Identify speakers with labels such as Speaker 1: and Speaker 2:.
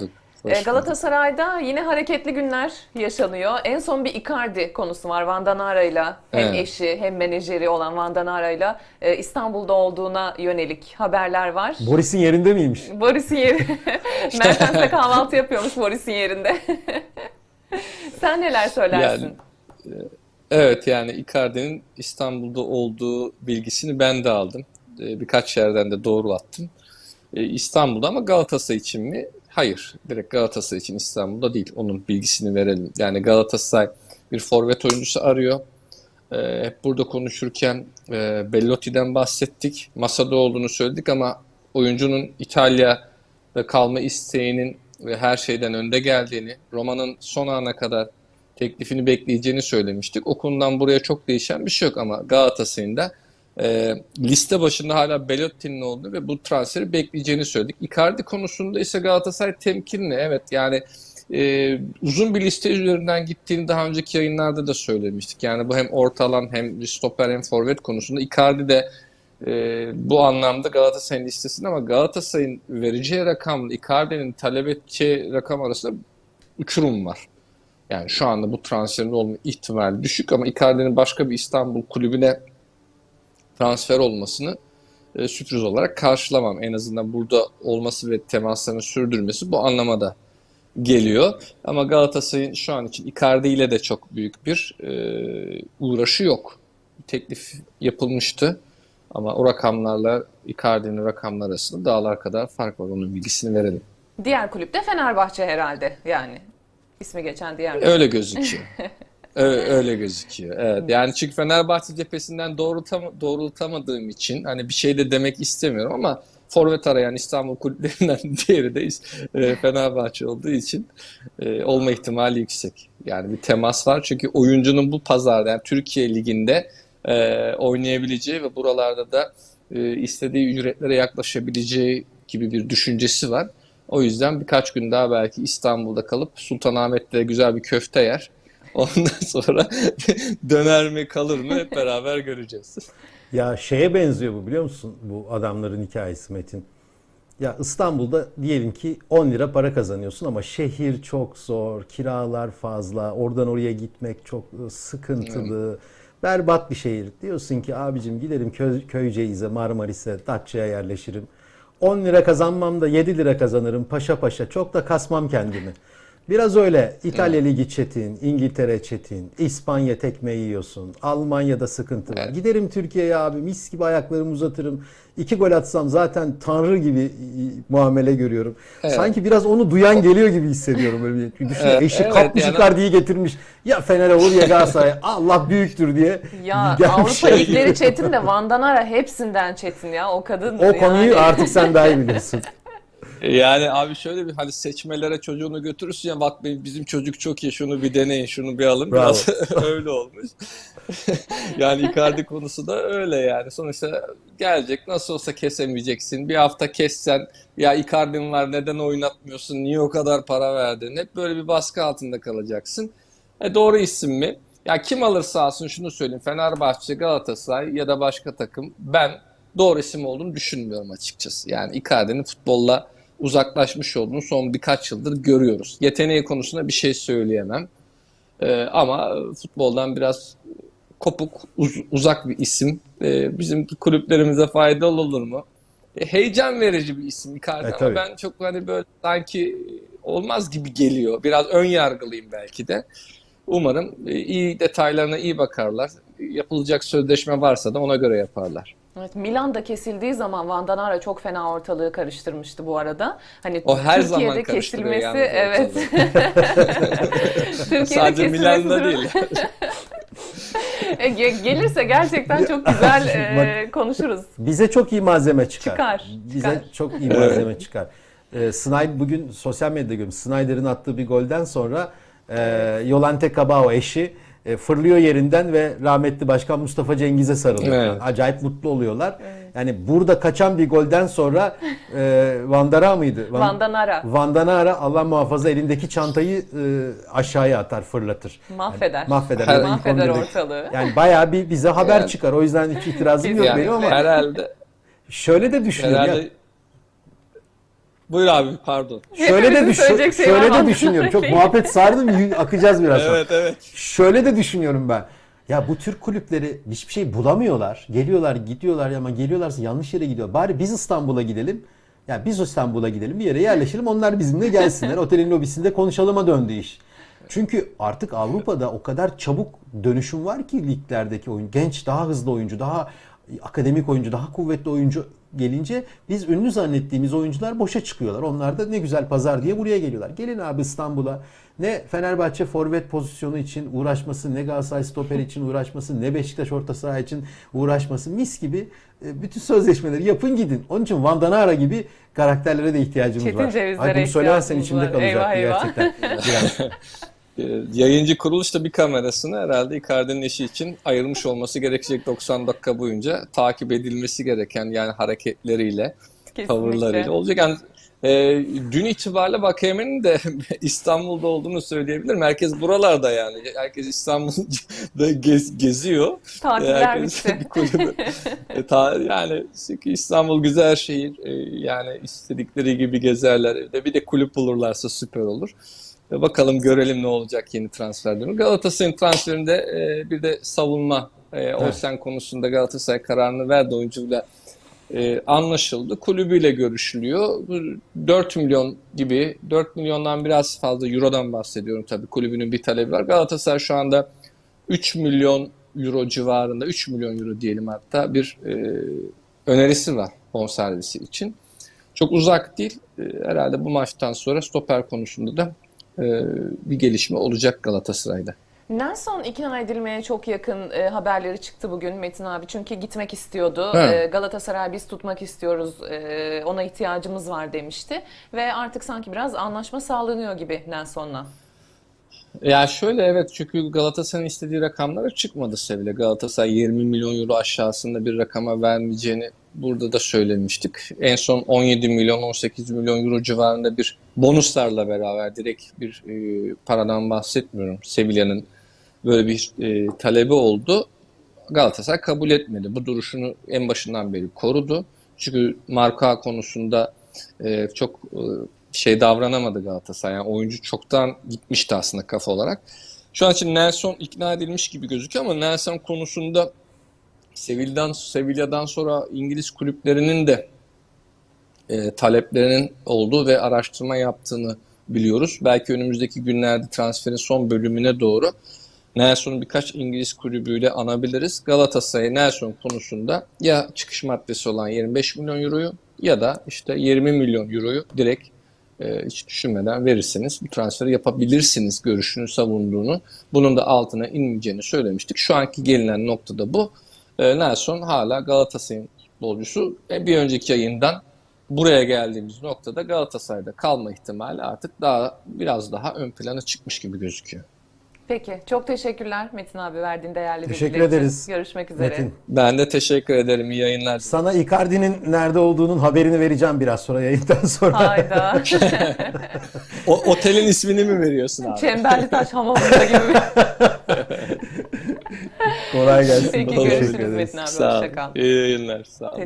Speaker 1: Hoş
Speaker 2: E,
Speaker 1: bulduk.
Speaker 2: Galatasaray'da yine hareketli günler yaşanıyor. En son bir Icardi konusu var. Vandanara'yla hem
Speaker 1: Evet.
Speaker 2: eşi hem menajeri olan Vandanara'yla e, İstanbul'da olduğuna yönelik haberler var.
Speaker 3: Boris'in yerinde miymiş?
Speaker 2: Boris'in yeri. Mertens'le kahvaltı yapıyormuş Boris'in yerinde. Sen neler söylersin?
Speaker 1: Yani, Evet yani Icardi'nin İstanbul'da olduğu bilgisini ben de aldım. Ee, Birkaç yerden de doğrulattım. Ee, İstanbul'da ama Galatasaray için mi? Hayır. Direkt Galatasaray için İstanbul'da değil. Onun bilgisini verelim. Yani Galatasaray bir forvet oyuncusu arıyor. Ee, hep burada konuşurken e, Bellotti'den bahsettik. Masada olduğunu söyledik ama oyuncunun İtalya'da kalma isteğinin ve her şeyden önde geldiğini, Roma'nın son ana kadar teklifini bekleyeceğini söylemiştik. O konudan buraya çok değişen bir şey yok ama Galatasaray'ın da e, liste başında hala Bellotti'nin olduğunu ve bu transferi bekleyeceğini söyledik. Icardi konusunda ise Galatasaray temkinli. Evet yani e, uzun bir liste üzerinden gittiğini daha önceki yayınlarda da söylemiştik. Yani bu hem orta alan hem stoper hem forvet konusunda Icardi de e, bu anlamda Galatasaray'ın listesinde ama Galatasaray'ın vereceği rakamla Icardi'nin talep edeceği rakam arasında uçurum var. Yani şu anda bu transferin olma ihtimali düşük ama Icardi'nin başka bir İstanbul kulübüne transfer olmasını e, sürpriz olarak karşılamam. En azından burada olması ve temaslarını sürdürmesi bu anlamada geliyor. Ama Galatasaray'ın şu an için Icardi ile de çok büyük bir e, uğraşı yok. Teklif yapılmıştı ama o rakamlarla Icardi'nin rakamları arasında dağlar kadar fark var. Onun bilgisini verelim.
Speaker 2: Diğer kulüpte Fenerbahçe herhalde yani. ismi geçen diğer kulüp.
Speaker 1: Öyle gözüküyor. Öyle gözüküyor. Evet. Yani çünkü Fenerbahçe cephesinden doğrultam doğrultamadığım için hani bir şey de demek istemiyorum ama forvet arayan İstanbul kulüplerinden diğeri de e, Fenerbahçe olduğu için e, olma ihtimali yüksek. Yani bir temas var çünkü oyuncunun bu pazarda yani Türkiye Ligi'nde e, oynayabileceği ve buralarda da e, istediği ücretlere yaklaşabileceği gibi bir düşüncesi var. O yüzden birkaç gün daha belki İstanbul'da kalıp Sultanahmet'te güzel bir köfte yer. Ondan sonra döner mi kalır mı hep beraber göreceğiz.
Speaker 3: Ya şeye benziyor bu biliyor musun? Bu adamların hikayesi Metin. Ya İstanbul'da diyelim ki 10 lira para kazanıyorsun ama şehir çok zor, kiralar fazla, oradan oraya gitmek çok ıı, sıkıntılı, berbat bir şehir. Diyorsun ki abicim giderim Kö Köyceğiz'e, Marmaris'e, Datça'ya yerleşirim. 10 lira kazanmam da 7 lira kazanırım paşa paşa. Çok da kasmam kendimi. Biraz öyle İtalya Ligi çetin, İngiltere çetin, İspanya tekme yiyorsun, Almanya'da sıkıntı var.
Speaker 1: Evet.
Speaker 3: Giderim Türkiye'ye abi mis gibi ayaklarımı uzatırım. İki gol atsam zaten tanrı gibi muamele görüyorum.
Speaker 1: Evet.
Speaker 3: Sanki biraz onu duyan geliyor gibi hissediyorum. Böyle bir, düşünün,
Speaker 1: Evet,
Speaker 3: eşi
Speaker 1: evet,
Speaker 3: kapmış
Speaker 1: yani-
Speaker 3: Icardi'yi getirmiş. Ya Fener'e olur ya Galatasaray. Allah büyüktür diye.
Speaker 2: Ya
Speaker 3: gelmiş.
Speaker 2: Avrupa ligleri çetin de Vandanara hepsinden çetin ya o kadın.
Speaker 3: O konuyu
Speaker 2: yani.
Speaker 3: artık sen daha iyi biliyorsun.
Speaker 1: Yani abi şöyle bir hani seçmelere çocuğunu götürürsün ya bak bizim çocuk çok iyi şunu bir deneyin şunu bir alın
Speaker 3: Bravo.
Speaker 1: biraz öyle olmuş. Yani Icardi konusu da öyle yani sonuçta gelecek nasıl olsa kesemeyeceksin bir hafta kessen ya Icardi'm var neden oynatmıyorsun niye o kadar para verdin hep böyle bir baskı altında kalacaksın. E doğru isim mi? Ya kim alırsa alsın şunu söyleyeyim Fenerbahçe, Galatasaray ya da başka takım ben doğru isim olduğunu düşünmüyorum açıkçası. Yani Icardi'nin futbolla uzaklaşmış olduğunu son birkaç yıldır görüyoruz. Yeteneği konusunda bir şey söyleyemem. Ee, ama futboldan biraz kopuk, uz- uzak bir isim. Ee, bizim kulüplerimize faydalı olur mu? E, heyecan verici bir isim Icardi
Speaker 3: E,
Speaker 1: ama
Speaker 3: tabii.
Speaker 1: ben çok hani böyle sanki olmaz gibi geliyor. Biraz ön yargılıyım belki de. Umarım e, iyi detaylarına iyi bakarlar. Yapılacak sözleşme varsa da ona göre yaparlar.
Speaker 2: Evet, Milan'da kesildiği zaman Vandanara çok fena ortalığı karıştırmıştı bu arada. Hani
Speaker 1: O her zaman
Speaker 2: Türkiye'de
Speaker 1: karıştırıyor
Speaker 2: kesilmesi
Speaker 1: yalnız
Speaker 2: evet. Türkiye'de
Speaker 1: Sadece
Speaker 2: kesilmesi
Speaker 1: Milan'da
Speaker 2: durum-
Speaker 1: değil.
Speaker 2: E, ge- gelirse gerçekten çok güzel e, konuşuruz.
Speaker 3: Bize çok iyi malzeme çıkar.
Speaker 2: Çıkar,
Speaker 3: Bize
Speaker 2: çıkar.
Speaker 3: çok iyi malzeme çıkar. Ee, Snyder bugün sosyal medyada gördüm. Snyder'ın attığı bir golden sonra e, Yolante Cabao eşi e, fırlıyor yerinden ve rahmetli Başkan Mustafa Cengiz'e sarılıyor.
Speaker 1: Evet.
Speaker 3: Acayip mutlu oluyorlar. Yani burada kaçan bir golden sonra e, Vandara mıydı? Van-
Speaker 2: Vandanara
Speaker 3: Vandanara Allah muhafaza elindeki çantayı e, aşağıya atar, fırlatır.
Speaker 2: mahveder.
Speaker 3: Yani mahveder.
Speaker 1: Her-
Speaker 3: Ya
Speaker 2: Mahveder
Speaker 3: 11'deki
Speaker 2: ortalığı.
Speaker 3: Yani bayağı bir bize haber
Speaker 1: Yani-
Speaker 3: çıkar. O yüzden hiç itirazım yok
Speaker 1: Yani
Speaker 3: benim ama
Speaker 1: herhalde
Speaker 3: şöyle de düşünüyorum. Ya,
Speaker 1: herhalde Buyur abi pardon.
Speaker 3: Şöyle de düşün,
Speaker 2: şeyi
Speaker 3: şöyle de düşünüyorum. Çok muhabbet sardım, akacağız biraz sonra.
Speaker 1: Evet evet.
Speaker 3: Şöyle de düşünüyorum ben. Ya bu Türk kulüpleri hiçbir şey bulamıyorlar. Geliyorlar, gidiyorlar ama geliyorlarsa yanlış yere gidiyor. Bari biz İstanbul'a gidelim. Ya biz İstanbul'a gidelim, bir yere yerleşelim. Onlar bizimle gelsinler. Otelin lobisinde konuşalıma döndü iş. Çünkü artık Avrupa'da o kadar çabuk dönüşüm var ki liglerdeki oyun. Genç, daha hızlı oyuncu, daha akademik oyuncu, daha kuvvetli oyuncu gelince biz ünlü zannettiğimiz oyuncular boşa çıkıyorlar. Onlar da ne güzel pazar diye buraya geliyorlar. Gelin abi İstanbul'a. Ne Fenerbahçe forvet pozisyonu için uğraşması, ne Galatasaray stoper için uğraşması, ne Beşiktaş orta saha için uğraşması. Mis gibi e, bütün sözleşmeleri yapın gidin. Onun için Van Danara gibi karakterlere de ihtiyacımız
Speaker 2: Çetin
Speaker 3: var.
Speaker 2: cevizlere
Speaker 3: Ay bunu
Speaker 2: ihtiyacımız
Speaker 3: içimde
Speaker 2: Eyvah, eyvah.
Speaker 3: gerçekten. Biraz.
Speaker 1: Ee, Yayıncı kuruluş da bir kamerasını herhalde Icardi'nin eşi için ayırmış olması gerekecek 90 dakika boyunca takip edilmesi gereken yani hareketleriyle,
Speaker 2: Kesinlikle.
Speaker 1: tavırlarıyla olacak. Yani e, dün itibariyle Vakayemen'in de İstanbul'da olduğunu söyleyebilirim. Herkes buralarda yani. Herkes İstanbul'da gez, geziyor.
Speaker 2: Tatiller
Speaker 1: Herkes
Speaker 2: bitti.
Speaker 1: E, ta- yani İstanbul güzel şehir. E, yani istedikleri gibi gezerler. Bir de kulüp bulurlarsa süper olur. Bakalım görelim ne olacak yeni transfer dönemi. Galatasaray'ın transferinde e, bir de savunma e, Olsen konusunda Galatasaray kararını verdi oyuncuyla e, anlaşıldı. Kulübüyle görüşülüyor. Bu 4 milyon gibi 4 milyondan biraz fazla eurodan bahsediyorum tabii. Kulübünün bir talebi var. Galatasaray şu anda 3 milyon euro civarında 3 milyon euro diyelim hatta bir e, önerisi var bonservisi için. Çok uzak değil. E, herhalde bu maçtan sonra stoper konusunda da bir gelişme olacak Galatasaray'da.
Speaker 2: Nelson ikna edilmeye çok yakın e, haberleri çıktı bugün Metin abi. Çünkü gitmek istiyordu. E, Galatasaray biz tutmak istiyoruz. e, ona ihtiyacımız var demişti. Ve artık sanki biraz anlaşma sağlanıyor gibi Nelson'la.
Speaker 1: Ya şöyle evet çünkü Galatasaray'ın istediği rakamlara çıkmadı Sevilla. Galatasaray 20 milyon euro aşağısında bir rakama vermeyeceğini burada da söylemiştik. En son 17 milyon 18 milyon euro civarında bir bonuslarla beraber direkt bir e, paradan bahsetmiyorum. Sevilla'nın böyle bir e, talebi oldu. Galatasaray kabul etmedi. Bu duruşunu en başından beri korudu. Çünkü marka konusunda e, çok e, şey davranamadı Galatasaray. Yani oyuncu çoktan gitmişti aslında kafa olarak. Şu an için Nelson ikna edilmiş gibi gözüküyor ama Nelson konusunda Sevilla'dan Sevilla'dan sonra İngiliz kulüplerinin de e, taleplerinin olduğu ve araştırma yaptığını biliyoruz. Belki önümüzdeki günlerde transferin son bölümüne doğru Nelson'u birkaç İngiliz kulübüyle anabiliriz. Galatasaray Nelson konusunda ya çıkış maddesi olan 25 milyon euroyu ya da işte 20 milyon euroyu direkt e, hiç düşünmeden verirsiniz. Bu transferi yapabilirsiniz görüşünü savunduğunu. Bunun da altına inmeyeceğini söylemiştik. Şu anki gelinen noktada bu. E, Nelson hala Galatasaray'ın futbolcusu. E, bir önceki yayından buraya geldiğimiz noktada Galatasaray'da kalma ihtimali artık daha biraz daha ön plana çıkmış gibi gözüküyor.
Speaker 2: Peki çok teşekkürler Metin abi verdiğin değerli
Speaker 3: Teşekkür
Speaker 2: bilgiler için.
Speaker 3: ederiz.
Speaker 2: Görüşmek üzere.
Speaker 3: Metin.
Speaker 1: Ben de teşekkür ederim. İyi yayınlar.
Speaker 3: Sana Icardi'nin nerede olduğunun haberini vereceğim biraz sonra yayından sonra.
Speaker 2: Hayda.
Speaker 1: O, otelin ismini mi veriyorsun abi?
Speaker 2: Çemberli taş hamamında gibi.
Speaker 3: Kolay gelsin.
Speaker 2: Peki
Speaker 3: Teşekkür
Speaker 2: görüşürüz. Metin abi.
Speaker 1: Sağ ol.
Speaker 2: Hoşça kal.
Speaker 1: İyi yayınlar. Sağ ol.